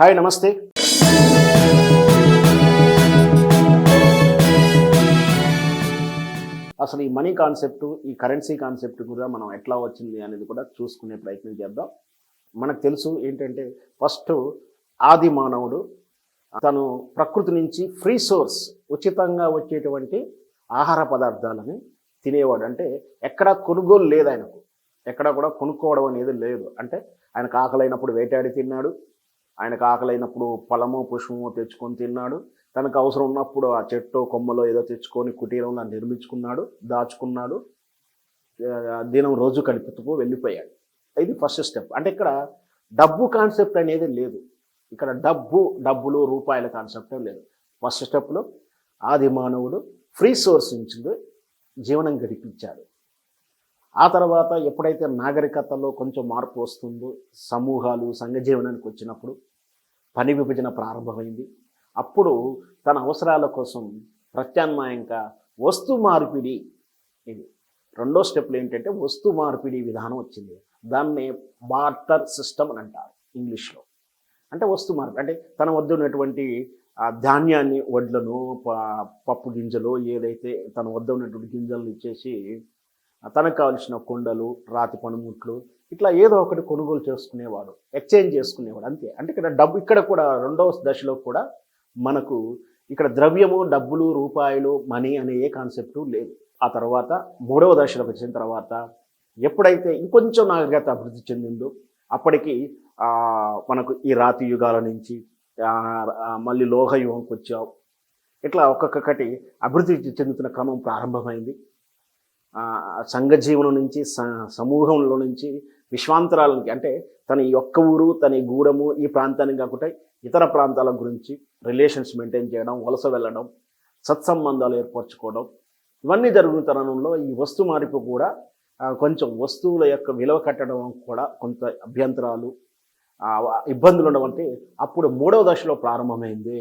Hi నమస్తే. అసలు ఈ మనీ కాన్సెప్ట్ ఈ కరెన్సీ కాన్సెప్ట్ కూడా మనం ఎట్లా వచ్చింది అనేది కూడా చూసుకునే ప్రయత్నం చేద్దాం. మనకు తెలుసు ఏంటంటే ఫస్ట్ ఆది మానవుడు తను ప్రకృతి నుంచి ఫ్రీ సోర్స్ ఉచితంగా వచ్చేటువంటి ఆహార పదార్థాలని తినేవాడు. అంటే ఎక్కడ కొనుగోలు లేదు ఆయనకు. ఎక్కడ కూడా కొనుక్కోవడం అనేది లేదు. అంటే ఆయనకు ఆకలైనప్పుడు వేటాడి తిన్నాడు. ఆయనకు ఆకలైనప్పుడు ఫలము పుష్పము తెచ్చుకొని తిన్నాడు. తనకు అవసరం ఉన్నప్పుడు ఆ చెట్టు కొమ్మలో ఏదో తెచ్చుకొని కుటీరంలో నిర్మించుకున్నాడు దాచుకున్నాడు. దినం రోజు గడుపుతూ వెళ్ళిపోయాడు. ఇది ఫస్ట్ స్టెప్. అంటే ఇక్కడ డబ్బు కాన్సెప్ట్ అనేది లేదు. ఇక్కడ డబ్బు డబ్బులు రూపాయల కాన్సెప్ట్ లేదు. ఫస్ట్ స్టెప్లో ఆది మానవుడు ఫ్రీ సోర్స్ నుంచి జీవనం గడిపించాడు. ఆ తర్వాత ఎప్పుడైతే నాగరికతలో కొంచెం మార్పు వస్తుందో సమూహాలు సంఘ జీవనానికి వచ్చినప్పుడు పని విభజన ప్రారంభమైంది. అప్పుడు తన అవసరాల కోసం ప్రత్యామ్నాయంగా వస్తు మార్పిడి ఇది. రెండో స్టెప్లు ఏంటంటే వస్తు మార్పిడి విధానం వచ్చింది. దాన్నే బార్టర్ సిస్టమ్ అని అంటారు ఇంగ్లీష్లో. అంటే వస్తు మార్పిడి అంటే తన వద్ద ఉన్నటువంటి ధాన్యాన్ని వడ్లను పప్పు గింజలు ఏదైతే తన వద్ద ఉన్నటువంటి గింజలను ఇచ్చేసి తనకు కావలసిన కుండలు రాతి పనిముట్లు ఇట్లా ఏదో ఒకటి కొనుగోలు చేసుకునేవాడు ఎక్స్చేంజ్ చేసుకునేవాడు అంతే. అంటే ఇక్కడ డబ్బు ఇక్కడ కూడా రెండవ దశలో కూడా మనకు ఇక్కడ ద్రవ్యము డబ్బులు రూపాయలు మనీ అనే ఏ కాన్సెప్ట్ లేదు. ఆ తర్వాత మూడవ దశలోకి వచ్చిన తర్వాత ఎప్పుడైతే ఇంకొంచెం నాగరికత అభివృద్ధి చెందిందో అప్పటికి మనకు ఈ రాతి యుగాల నుంచి మళ్ళీ లోహ యుగంకి వచ్చావు. ఇట్లా ఒక్కొక్కటి అభివృద్ధి చెందుతున్న క్రమం ప్రారంభమైంది. సంఘ జీవనం నుంచి స- సమూహంలో నుంచి విశ్వాంతరాల నుంచి అంటే తన యొక్క ఊరు తన గూడము ఈ ప్రాంతానికి కాకుండా ఇతర ప్రాంతాల గురించి రిలేషన్స్ మెయింటైన్ చేయడం వలస వెళ్ళడం సత్సంబంధాలు ఏర్పరచుకోవడం ఇవన్నీ జరుగుతున్న తరుణంలో ఈ వస్తు మార్పు కూడా కొంచెం వస్తువుల యొక్క విలువ కట్టడం కూడా కొంత అభ్యంతరాలు ఇబ్బందులు ఉండవంటే అప్పుడు మూడవ దశలో ప్రారంభమైంది.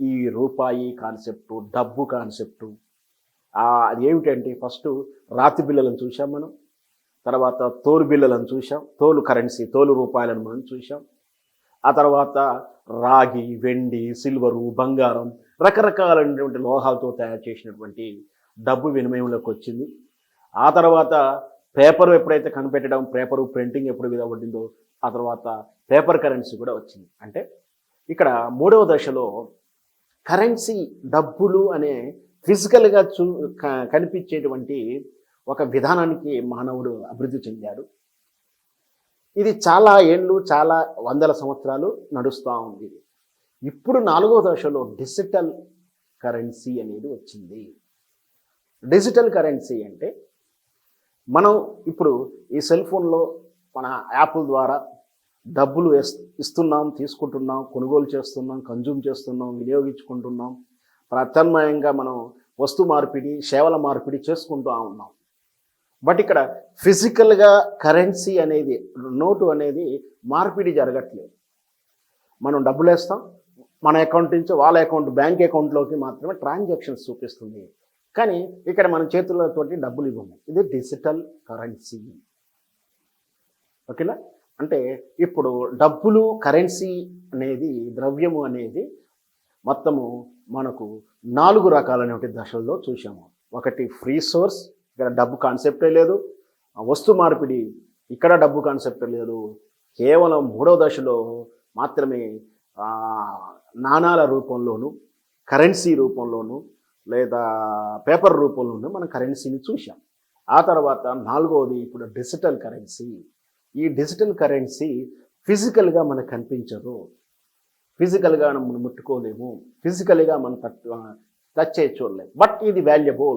ఈ రూపాయి కాన్సెప్టు డబ్బు కాన్సెప్టు అది ఏమిటంటే ఫస్ట్ రాతి బిల్లలను చూసాం మనం తర్వాత తోలు బిల్లలను చూసాం తోలు కరెన్సీ తోలు రూపాయలను మనం చూసాం ఆ తర్వాత రాగి వెండి సిల్వరు బంగారం రకరకాలైనటువంటి లోహాలతో తయారు చేసినటువంటి డబ్బు వినిమయంలోకి వచ్చింది. ఆ తర్వాత పేపర్ ఎప్పుడైతే కనిపెట్టడం పేపరు ప్రింటింగ్ ఎప్పుడు విధపడిందో ఆ తర్వాత పేపర్ కరెన్సీ కూడా వచ్చింది. అంటే ఇక్కడ మూడవ దశలో కరెన్సీ డబ్బులు అనే ఫిజికల్గా చూ కనిపించేటువంటి ఒక విధానానికి మానవుడు అభివృద్ధి చెందాడు. ఇది చాలా ఏళ్ళు చాలా వందల సంవత్సరాలు నడుస్తూ ఉంది. ఇప్పుడు నాలుగో దశలో డిజిటల్ కరెన్సీ అనేది వచ్చింది. డిజిటల్ కరెన్సీ అంటే మనం ఇప్పుడు ఈ సెల్ ఫోన్లో మన యాప్ల ద్వారా డబ్బులు ఇస్తున్నాం తీసుకుంటున్నాం కొనుగోలు చేస్తున్నాం కన్జ్యూమ్ చేస్తున్నాం వినియోగించుకుంటున్నాం. ప్రత్యామ్నాయంగా మనం వస్తు మార్పిడి సేవల మార్పిడి చేసుకుంటూ ఉన్నాం. బట్ ఇక్కడ ఫిజికల్గా కరెన్సీ అనేది నోటు అనేది మార్పిడి జరగట్లేదు. మనం డబ్బులు వేస్తాం మన అకౌంట్ నుంచి వాళ్ళ అకౌంట్ బ్యాంక్ అకౌంట్లోకి మాత్రమే ట్రాన్సాక్షన్స్ చూపిస్తుంది. కానీ ఇక్కడ మన చేతులతోటి డబ్బులు ఇవ్వము. ఇది డిజిటల్ కరెన్సీ. ఓకేనా? అంటే ఇప్పుడు డబ్బులు కరెన్సీ అనేది ద్రవ్యము అనేది మొత్తము మనకు నాలుగు రకాలైనటువంటి దశల్లో చూసాము ఒకటి ఫ్రీ సోర్స్ ఇక్కడ డబ్బు కాన్సెప్టే లేదు. వస్తు మార్పిడి ఇక్కడ డబ్బు కాన్సెప్ట్ లేదు. కేవలం మూడవ దశలో మాత్రమే నాణాల రూపంలోను కరెన్సీ రూపంలోను లేదా పేపర్ రూపంలోనూ మనం కరెన్సీని చూసాం ఆ తర్వాత నాలుగవది ఇప్పుడు డిజిటల్ కరెన్సీ ఈ డిజిటల్ కరెన్సీ ఫిజికల్గా మనకు కనిపించదు. ఫిజికల్గా మనం ముట్టుకోలేము. ఫిజికల్గా మనం టచ్ టచ్ చేసి చూడలేము బట్ ఇది వాల్యుబుల్